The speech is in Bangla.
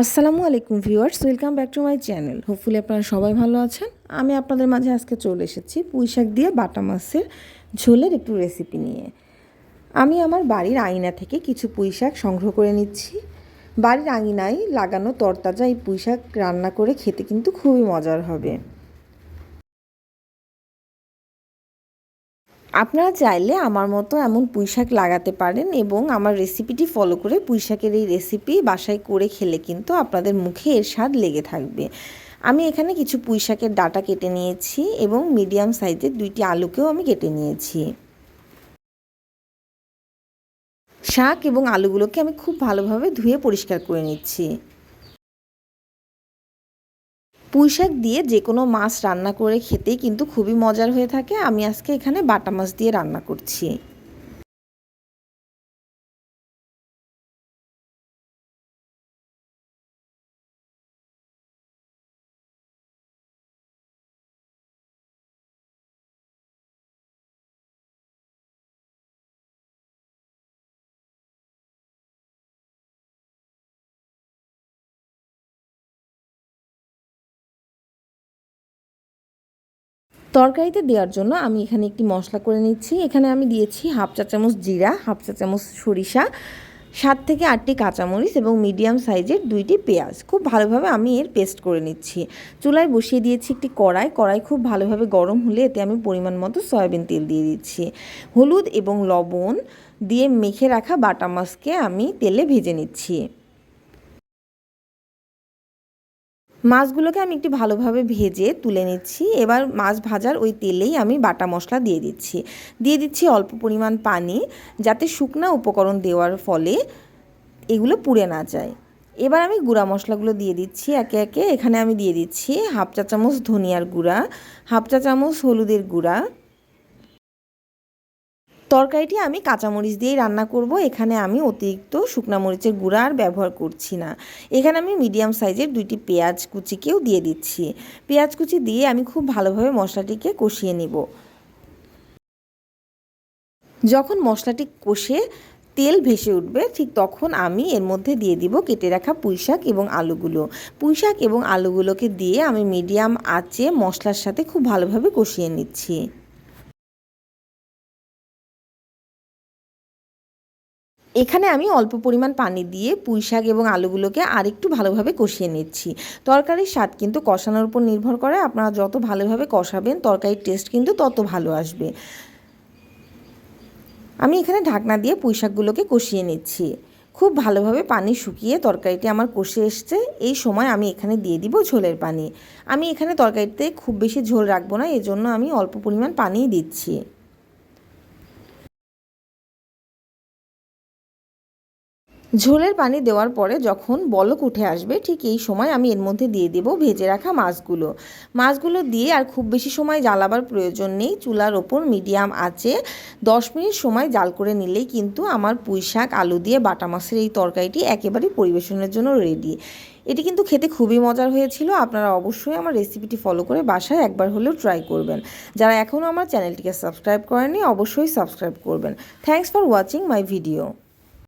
আসসালামু আলাইকুম viewers, welcome back to my channel. Hopefully আপনারা সবাই ভালো আছেন। আমি আপনাদের মাঝে আজকে চলে এসেছি পুঁইশাক দিয়ে বাটা মাছের ঝোলের একটু রেসিপি নিয়ে। আমি আমার বাড়ির আঙিনা থেকে কিছু পুঁইশাক সংগ্রহ করে নিচ্ছি। বাড়ির আঙিনায় লাগানো তরতাজা এই পুঁইশাক রান্না করে খেতে কিন্তু খুবই মজার হবে। আপনারা চাইলে আমার মতো এমন পুঁইশাক লাগাতে পারেন এবং আমার রেসিপিটি ফলো করে পুঁইশাকের এই রেসিপি বাসায় করে খেলে কিন্তু আপনাদের মুখে এর স্বাদ লেগে থাকবে। আমি এখানে কিছু পুঁইশাকের ডাটা কেটে নিয়েছি এবং মিডিয়াম সাইজের দুইটি আলুকেও আমি কেটে নিয়েছি। শাক এবং আলুগুলোকে আমি খুব ভালোভাবে ধুয়ে পরিষ্কার করে নিচ্ছি। পুঁইশাক দিয়ে যে কোনো মাছ রান্না করে খেতেই কিন্তু খুবই মজার হয়ে থাকে। আমি আজকে এখানে বাটা মাছ দিয়ে রান্না করছি। তরকারিতে দেওয়ার জন্য আমি এখানে একটি মশলা করে নিচ্ছি। এখানে আমি দিয়েছি হাফ চা চামচ জিরা, হাফ চা চামচ সরিষা, সাত থেকে আটটি কাঁচামরিচ এবং মিডিয়াম সাইজের দুইটি পেঁয়াজ। খুব ভালোভাবে আমি এর পেস্ট করে নিচ্ছি। চুলায় বসিয়ে দিয়েছি একটি কড়াই। কড়াই খুব ভালোভাবে গরম হলে এতে আমি পরিমাণ মতো সয়াবিন তেল দিয়ে দিচ্ছি। হলুদ এবং লবণ দিয়ে মেখে রাখা বাটা মাছকে আমি তেলে ভেজে নিচ্ছি। মাছগুলোকে আমি একটু ভালোভাবে ভেজে তুলে নিচ্ছি। এবার মাছ ভাজার ওই তেলেই আমি বাটা মশলা দিয়ে দিচ্ছি। দিয়ে দিচ্ছি অল্প পরিমাণ পানি, যাতে শুকনা উপকরণ দেওয়ার ফলে এগুলো পুড়ে না যায়। এবার আমি গুঁড়া মশলাগুলো দিয়ে দিচ্ছি একে একে। এখানে আমি দিয়ে দিচ্ছি হাফ চা চামচ ধনিয়ার গুঁড়া, হাফ চা চামচ হলুদের গুঁড়া তরকারিটি আমি কাঁচামরিচ দিয়েই রান্না করব। এখানে আমি অতিরিক্ত শুকনা মরিচের গুঁড়া আর ব্যবহার করছি না। এখানে আমি মিডিয়াম সাইজের দুইটি পেঁয়াজ কুচিকেও দিয়ে দিচ্ছি। পেঁয়াজ কুচি দিয়ে আমি খুব ভালোভাবে মশলাটিকে কষিয়ে নিব। যখন মশলাটি কষে তেল ভেসে উঠবে, ঠিক তখন আমি এর মধ্যে দিয়ে দিব কেটে রাখা পুঁইশাক এবং আলুগুলো। পুঁইশাক এবং আলুগুলোকে দিয়ে আমি মিডিয়াম আঁচে মশলার সাথে খুব ভালোভাবে কষিয়ে নিচ্ছি। এখানে আমি অল্প পরিমাণ পানি দিয়ে পুঁই শাক এবং আলুগুলোকে আরেকটু ভালোভাবে কষিয়ে নিচ্ছি। তরকারির স্বাদ কিন্তু কষানোর উপর নির্ভর করে, আপনারা যত ভালোভাবে কষাবেন, তরকারির টেস্ট কিন্তু তত ভালো আসবে। আমি এখানে ঢাকনা দিয়ে পুঁই শাকগুলোকে কষিয়ে নিচ্ছি। খুব ভালোভাবে পানি শুকিয়ে তরকারিটি আমার কষে এসছে, এই সময় আমি এখানে দিয়ে দিব ঝোলের পানি। আমি এখানে তরকারিতে খুব বেশি ঝোল রাখব না, এজন্য আমি অল্প পরিমাণ পানিই দিচ্ছি। ঝোলের পানি দেওয়ার পরে যখন বলক উঠে আসবে, ঠিক এই সময় আমি এর মধ্যে দিয়ে দেব ভেজে রাখা মাছগুলো। মাছগুলো দিয়ে আর খুব বেশি সময় জ্বালাবার প্রয়োজন নেই। চুলার ওপর মিডিয়াম আছে দশ মিনিট সময় জাল করে নিলেই কিন্তু আমার পুঁই শাক, আলু দিয়ে বাটা মাছের এই তরকারিটি একেবারেই পরিবেশনের জন্য রেডি এটি কিন্তু খেতে খুবই মজার হয়েছিল। আপনারা অবশ্যই আমার রেসিপিটি ফলো করে বাসায় একবার হলেও ট্রাই করবেন। যারা এখনও আমার চ্যানেলটিকে সাবস্ক্রাইব করেনি অবশ্যই সাবস্ক্রাইব করবেন। Thanks for watching my video